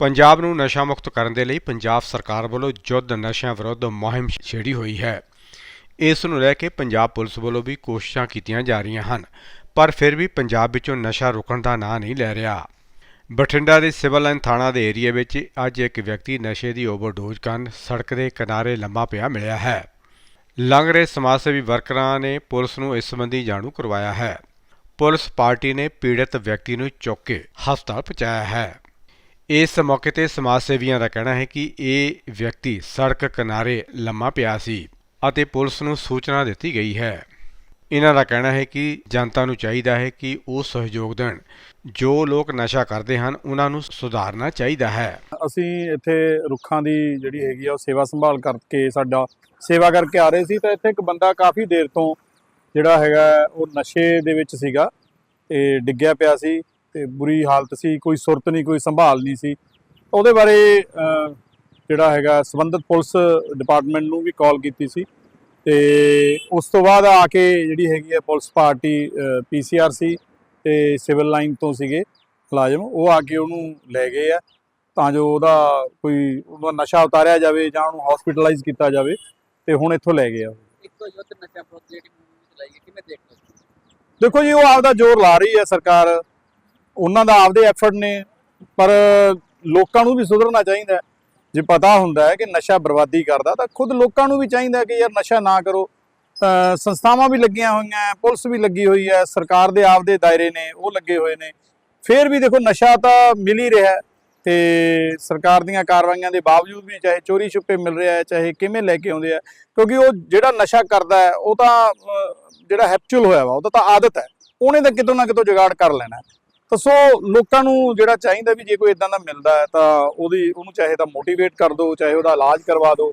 ਪੰਜਾਬ ਨੂੰ ਨਸ਼ਾ ਮੁਕਤ ਕਰਨ ਦੇ ਲਈ ਪੰਜਾਬ ਸਰਕਾਰ ਵੱਲੋਂ ਯੁੱਧ ਨਸ਼ਿਆਂ ਵਿਰੁੱਧ ਮੁਹਿੰਮ ਛੇੜੀ ਹੋਈ ਹੈ। ਇਸ ਨੂੰ ਲੈ ਕੇ ਪੰਜਾਬ ਪੁਲਿਸ ਵੱਲੋਂ ਵੀ ਕੋਸ਼ਿਸ਼ਾਂ ਕੀਤੀਆਂ ਜਾ ਰਹੀਆਂ ਹਨ, ਪਰ ਫਿਰ ਵੀ ਪੰਜਾਬ ਵਿੱਚੋਂ ਨਸ਼ਾ ਰੁਕਣ ਦਾ ਨਾਂ ਨਹੀਂ ਲੈ ਰਿਹਾ। ਬਠਿੰਡਾ ਦੇ ਸਿਵਲ ਲਾਈਨ ਥਾਣਾ ਦੇ ਏਰੀਆ ਵਿੱਚ ਅੱਜ ਇੱਕ ਵਿਅਕਤੀ ਨਸ਼ੇ ਦੀ ਓਵਰਡੋਜ਼ ਕਾਰਨ ਸੜਕ ਦੇ ਕਿਨਾਰੇ ਲੰਮਾ ਪਿਆ ਮਿਲਿਆ ਹੈ। ਲੰਘ ਰਹੇ ਸਮਾਜ ਸੇਵੀ ਵਰਕਰਾਂ ਨੇ ਪੁਲਿਸ ਨੂੰ ਇਸ ਸੰਬੰਧੀ ਜਾਣੂ ਕਰਵਾਇਆ ਹੈ। ਪੁਲਿਸ ਪਾਰਟੀ ਨੇ ਪੀੜਤ ਵਿਅਕਤੀ ਨੂੰ ਚੁੱਕ ਕੇ ਹਸਪਤਾਲ ਪਹੁੰਚਾਇਆ ਹੈ। ਇਸ ਮੌਕੇ ਤੇ ਸਮਾਜ ਸੇਵੀਆਂ ਦਾ ਕਹਿਣਾ ਹੈ ਕਿ ਇਹ ਵਿਅਕਤੀ ਸੜਕ ਕਿਨਾਰੇ ਲੰਮਾ ਪਿਆ ਸੀ ਅਤੇ ਪੁਲਿਸ ਨੂੰ ਸੂਚਨਾ ਦਿੱਤੀ ਗਈ ਹੈ। ਇਹਨਾਂ ਦਾ ਕਹਿਣਾ ਹੈ ਕਿ ਜਨਤਾ ਨੂੰ ਚਾਹੀਦਾ ਹੈ ਕਿ ਉਹ ਸਹਿਯੋਗ ਦੇਣ। ਜੋ ਲੋਕ ਨਸ਼ਾ ਕਰਦੇ ਹਨ, ਉਹਨਾਂ ਨੂੰ ਸੁਧਾਰਨਾ ਚਾਹੀਦਾ ਹੈ। ਅਸੀਂ ਇੱਥੇ ਰੁੱਖਾਂ ਦੀ ਜਿਹੜੀ ਹੈਗੀ ਆ, ਉਹ ਸੇਵਾ ਸੰਭਾਲ ਕਰਕੇ ਸਾਡਾ ਸੇਵਾ ਕਰਕੇ ਆ ਰਹੇ ਸੀ ਤਾਂ ਇੱਥੇ ਇੱਕ ਬੰਦਾ ਕਾਫੀ ਦੇਰ ਤੋਂ ਜਿਹੜਾ ਹੈਗਾ, ਉਹ ਨਸ਼ੇ ਦੇ ਵਿੱਚ ਸੀਗਾ ਤੇ ਡਿੱਗਿਆ ਪਿਆ ਸੀ। ਤੇ ਬੁਰੀ ਹਾਲਤ ਸੀ ਕੋਈ ਸੁਰਤ ਨਹੀਂ ਕੋਈ ਸੰਭਾਲ ਨਹੀਂ ਸੀ। ਉਹਦੇ ਬਾਰੇ ਜਿਹੜਾ ਹੈਗਾ ਸੰਬੰਧਿਤ ਪੁਲਿਸ ਡਿਪਾਰਟਮੈਂਟ ਨੂੰ ਵੀ ਕਾਲ ਕੀਤੀ ਸੀ। ਤੇ ਉਸ ਤੋਂ ਬਾਅਦ ਆ ਕੇ ਜਿਹੜੀ ਹੈਗੀ ਹੈ ਪੁਲਿਸ ਪਾਰਟੀ ਪੀਸੀਆਰ ਸੀ ਤੇ ਸਿਵਲ ਲਾਈਨ ਤੋਂ ਸੀਗੇ ਮੁਲਾਜ਼ਮ ਉਹ ਆ ਕੇ ਉਹਨੂੰ ਲੈ ਗਏ ਆ। ਤਾਂ ਜੋ ਉਹਦਾ ਕੋਈ ਉਹਦਾ ਨਸ਼ਾ ਉਤਾਰਿਆ ਜਾਵੇ ਜਾਂ ਉਹਨੂੰ ਹਸਪੀਟਲਾਈਜ਼ ਕੀਤਾ ਜਾਵੇ ਤੇ ਹੁਣ ਇੱਥੋਂ ਲੈ ਗਏ ਆ। ਇੱਕੋ ਯੁੱਧ ਨਸ਼ਾ ਵਿਰੁੱਧ ਜਿਹੜੀ ਮੁਹਿੰਮ ਚਲਾਈ ਹੈ ਕਿਵੇਂ ਦੇਖਦੇ ਹੋ? ਦੇਖੋ ਜੀ ਉਹ ਆਪਦਾ ਜ਼ੋਰ ਲਾ ਰਹੀ ਹੈ ਸਰਕਾਰ। ਉਹਨਾਂ ਦਾ ਆਪਦੇ ਐਫਰਟ ਨੇ, ਪਰ ਲੋਕਾਂ ਨੂੰ ਵੀ ਸੁਧਰਨਾ ਚਾਹੀਦਾ ਜੇ ਪਤਾ ਹੁੰਦਾ ਹੈ ਕਿ ਨਸ਼ਾ ਬਰਬਾਦੀ ਕਰਦਾ, ਤਾਂ ਖੁਦ ਲੋਕਾਂ ਨੂੰ ਵੀ ਚਾਹੀਦਾ ਕਿ ਯਾਰ ਨਸ਼ਾ ਨਾ ਕਰੋ। ਤਾਂ ਸੰਸਥਾਵਾਂ ਵੀ ਲੱਗੀਆਂ ਹੋਈਆਂ ਪੁਲਿਸ ਵੀ ਲੱਗੀ ਹੋਈ ਹੈ, ਸਰਕਾਰ ਦੇ ਆਪਦੇ ਦਾਇਰੇ ਨੇ, ਉਹ ਲੱਗੇ ਹੋਏ ਨੇ। ਫਿਰ ਵੀ ਦੇਖੋ ਨਸ਼ਾ ਤਾਂ ਮਿਲ ਹੀ ਰਿਹਾ ਹੈ ਤੇ ਸਰਕਾਰ ਦੀਆਂ ਕਾਰਵਾਈਆਂ ਦੇ ਬਾਵਜੂਦ ਵੀ ਚਾਹੇ ਚੋਰੀ ਛੁਪੇ ਮਿਲ ਰਿਹਾ ਹੈ, ਚਾਹੇ ਕਿਵੇਂ ਲੈ ਕੇ ਆਉਂਦੇ ਆ ਕਿਉਂਕਿ ਉਹ ਜਿਹੜਾ ਨਸ਼ਾ ਕਰਦਾ ਹੈ, ਉਹ ਤਾਂ ਜਿਹੜਾ ਹੈਪਚੁਅਲ ਹੋਇਆ ਵਾ ਉਹਦਾ ਤਾਂ ਆਦਤ ਹੈ। ਉਹਨੇ ਤਾਂ ਕਿਤੋਂ ਨਾ ਕਿਤੋਂ ਜਗਾੜ ਕਰ ਲੈਣਾ ਤਾਂ ਸੋ ਲੋਕਾਂ ਨੂੰ ਜਿਹੜਾ ਚਾਹੀਦਾ ਵੀ ਜੇ ਕੋਈ ਇਦਾਂ ਦਾ ਮਿਲਦਾ ਹੈ, ਤਾਂ ਉਹਦੀ, ਉਹਨੂੰ ਚਾਹੇ ਤਾਂ ਮੋਟੀਵੇਟ ਕਰ ਦਿਓ, ਚਾਹੇ ਉਹਦਾ ਇਲਾਜ ਕਰਵਾ ਦਿਓ,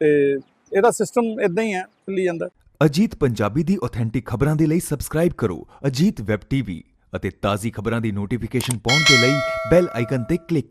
ਤੇ ਇਹਦਾ ਸਿਸਟਮ ਇਦਾਂ ਹੀ ਹੈ ਚੱਲੀ ਜਾਂਦਾ ਅਜੀਤ ਪੰਜਾਬੀ ਦੀ ਆਥੈਂਟਿਕ ਖਬਰਾਂ ਦੇ ਲਈ ਸਬਸਕ੍ਰਾਈਬ ਕਰੋ ਅਜੀਤ ਵੈਬ ਟੀਵੀ ਅਤੇ ਤਾਜ਼ੀ ਖਬਰਾਂ ਦੀ ਨੋਟੀਫਿਕੇਸ਼ਨ ਪਾਉਣ ਦੇ ਲਈ ਬੈਲ ਆਈਕਨ ਤੇ ਕਲਿੱਕ